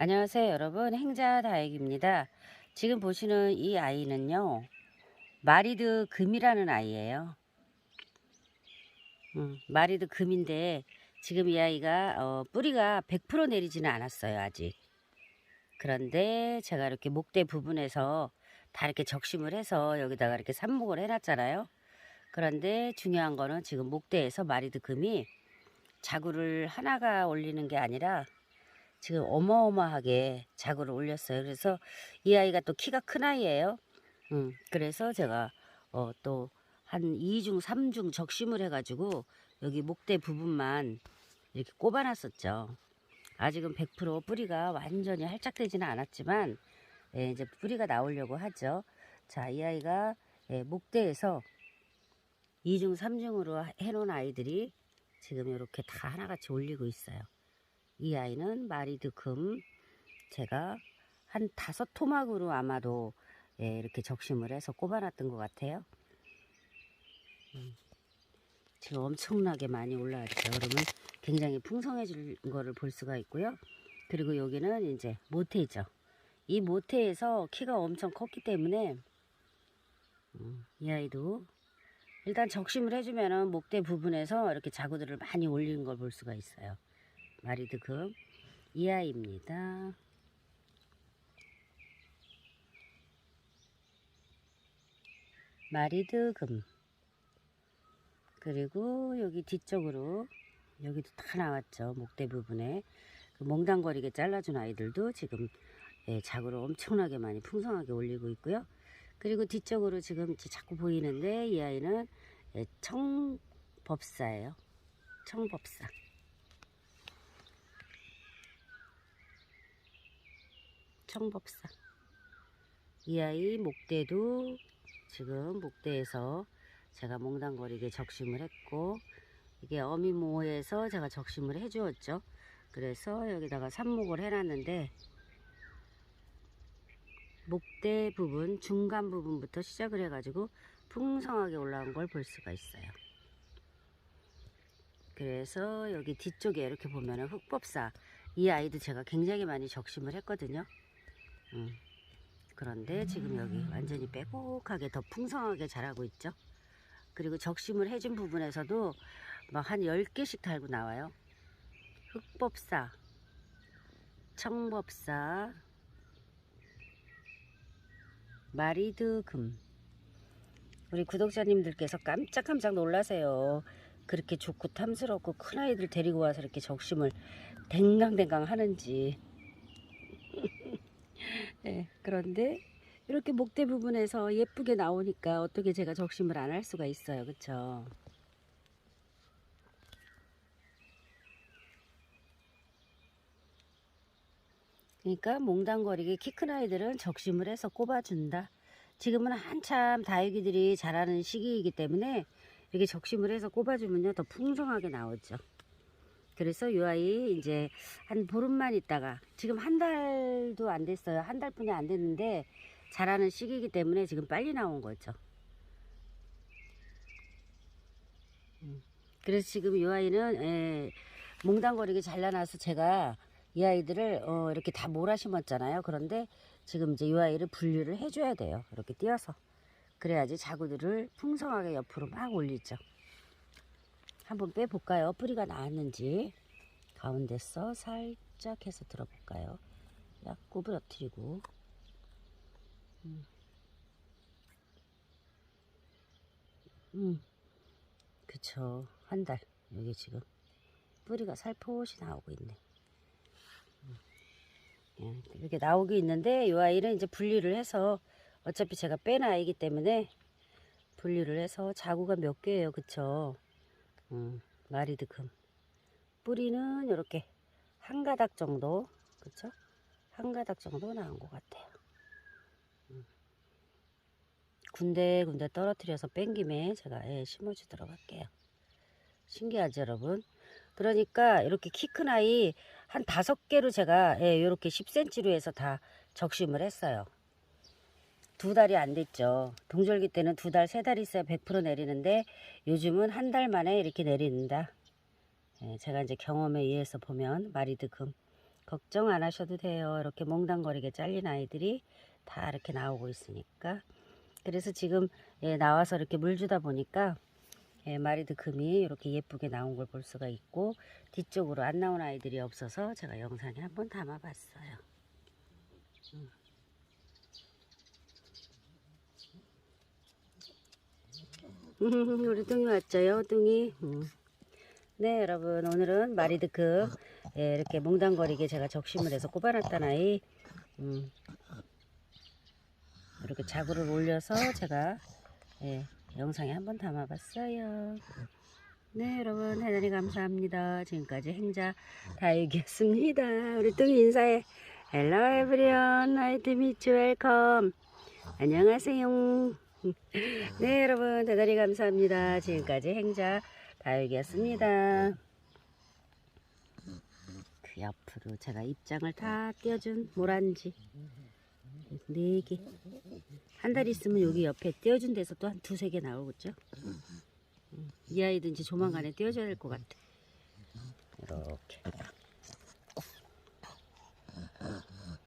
안녕하세요 여러분. 행자다육입니다. 지금 보시는 이 아이는요 마리드 금이라는 아이예요. 음, 마리드 금인데 지금 이 아이가 어, 뿌리가 100% 내리지는 않았어요 아직. 그런데 제가 이렇게 목대 부분에서 다 이렇게 적심을 해서 여기다가 이렇게 삽목을 해놨잖아요. 그런데 중요한 거는 지금 목대에서 마리드 금이 자구를 하나가 올리는 게 아니라 지금 어마어마하게 자구를 올렸어요. 그래서 이 아이가 또 키가 큰 아이예요. 음, 그래서 제가 어, 또 한 2중, 3중 적심을 해가지고 여기 목대 부분만 이렇게 꼽아놨었죠. 아직은 100% 뿌리가 완전히 활짝되지는 않았지만 예, 이제 뿌리가 나오려고 하죠. 자, 이 아이가 예, 목대에서 2중, 3중으로 해놓은 아이들이 지금 이렇게 다 하나같이 올리고 있어요. 이 아이는 마리드 금 제가 한 다섯 토막으로 아마도 예, 이렇게 적심을 해서 꼽아놨던 것 같아요. 음, 지금 엄청나게 많이 올라왔죠. 그러면 굉장히 풍성해진 거를 볼 수가 있고요. 그리고 여기는 이제 모태죠. 이 모태에서 키가 엄청 컸기 때문에 음, 이 아이도 일단 적심을 해주면은 목대 부분에서 이렇게 자구들을 많이 올리는 걸 볼 수가 있어요. 마리드 금 이하입니다. 마리드 금. 그리고 여기 뒤쪽으로 여기도 다 나왔죠 목대 부분에. 그 몽당거리게 잘라준 아이들도 지금 예, 자구를 엄청나게 많이 풍성하게 올리고 있고요. 그리고 뒤쪽으로 지금 자꾸 보이는데 이 아이는 예, 청법사예요. 청법사 청법사. 이 아이 목대도 지금 목대에서 제가 몽당거리게 적심을 했고 이게 어미모에서 제가 적심을 해 주었죠. 그래서 여기다가 삽목을 해놨는데 목대 부분 중간 부분부터 시작을 해가지고 풍성하게 올라온 걸 볼 수가 있어요. 그래서 여기 뒤쪽에 이렇게 보면은 흑법사 이 아이도 제가 굉장히 많이 적심을 했거든요. 음. 그런데 지금 여기 완전히 빼곡하게 더 풍성하게 자라고 있죠. 그리고 적심을 해준 부분에서도 막 한 10개씩 달고 나와요. 흑법사, 청법사, 마리드 금. 우리 구독자님들께서 깜짝깜짝 놀라세요. 그렇게 좋고 탐스럽고 큰 아이들 데리고 와서 이렇게 적심을 댕강댕강 하는지. 네, 그런데 이렇게 목대 부분에서 예쁘게 나오니까 어떻게 제가 적심을 안 할 수가 있어요. 그쵸? 그러니까 몽당거리게 키 큰 아이들은 적심을 해서 꼽아준다. 지금은 한참 다육이들이 자라는 시기이기 때문에 이렇게 적심을 해서 꼽아주면요 더 풍성하게 나오죠. 그래서 이 아이 이제 한 보름만 있다가 지금 한 달도 안 됐어요. 한 달뿐이 안 됐는데 자라는 시기이기 때문에 지금 빨리 나온 거죠. 음. 그래서 지금 이 아이는 예, 몽당거리게 잘라놔서 제가 이 아이들을 어, 이렇게 다 몰아 심었잖아요. 그런데 지금 이제 이 아이를 분류를 해줘야 돼요. 이렇게 띄어서 그래야지 자구들을 풍성하게 옆으로 막 올리죠. 한번 빼볼까요? 뿌리가 나왔는지 가운데서 살짝 해서 들어볼까요? 약 구부러뜨리고 음. 음. 그쵸 한 달 여기 지금 뿌리가 살포시 나오고 있네 음. 예, 이렇게 나오고 있는데 이 아이는 이제 분리를 해서 어차피 제가 뺀 아이기 때문에 분리를 해서 자구가 몇 개예요 그쵸 음, 마리드 금. 뿌리는 이렇게 한 가닥 정도, 그쵸? 한 가닥 정도 나온 것 같아요. 음. 군데군데 떨어뜨려서 뺀 김에 제가 예, 심어주도록 할게요. 신기하죠, 여러분? 그러니까 이렇게 키 큰 아이 한 다섯 개로 제가 예, 이렇게 10cm로 해서 다 적심을 했어요. 두 달이 안 됐죠. 동절기 때는 두 달, 세 달 있어야 100% 내리는데 요즘은 한 달 만에 이렇게 내린다. 예, 제가 이제 경험에 의해서 보면 마리드 금 걱정 안 하셔도 돼요. 이렇게 몽당거리게 잘린 아이들이 다 이렇게 나오고 있으니까. 그래서 지금 예, 나와서 이렇게 물 주다 보니까 예, 마리드 금이 이렇게 예쁘게 나온 걸 볼 수가 있고 뒤쪽으로 안 나온 아이들이 없어서 제가 영상에 한번 담아봤어요. 음. 우리 뚱이 왔죠요, 뚱이. 음. 네, 여러분 오늘은 마리드급 예, 이렇게 몽당거리게 제가 적심을 해서 꼽아놨던 아이 음, 이렇게 자구를 올려서 제가 예, 영상에 한번 담아봤어요. 네, 여러분 대단히 감사합니다. 지금까지 행자 다육이었습니다. 우리 뚱이 인사해. Hello everyone, nice to meet you, welcome. 안녕하세요. 네, 여러분 대단히 감사합니다. 지금까지 행자 다육이었습니다. 그 옆으로 제가 입장을 다 띄워준 모란지 네 개. 한 달 있으면 여기 옆에 띄워준 데서 또 한 두세 개 나오겠죠? 음, 이 이제 조만간에 띄워줘야 될 것 같아. 이렇게.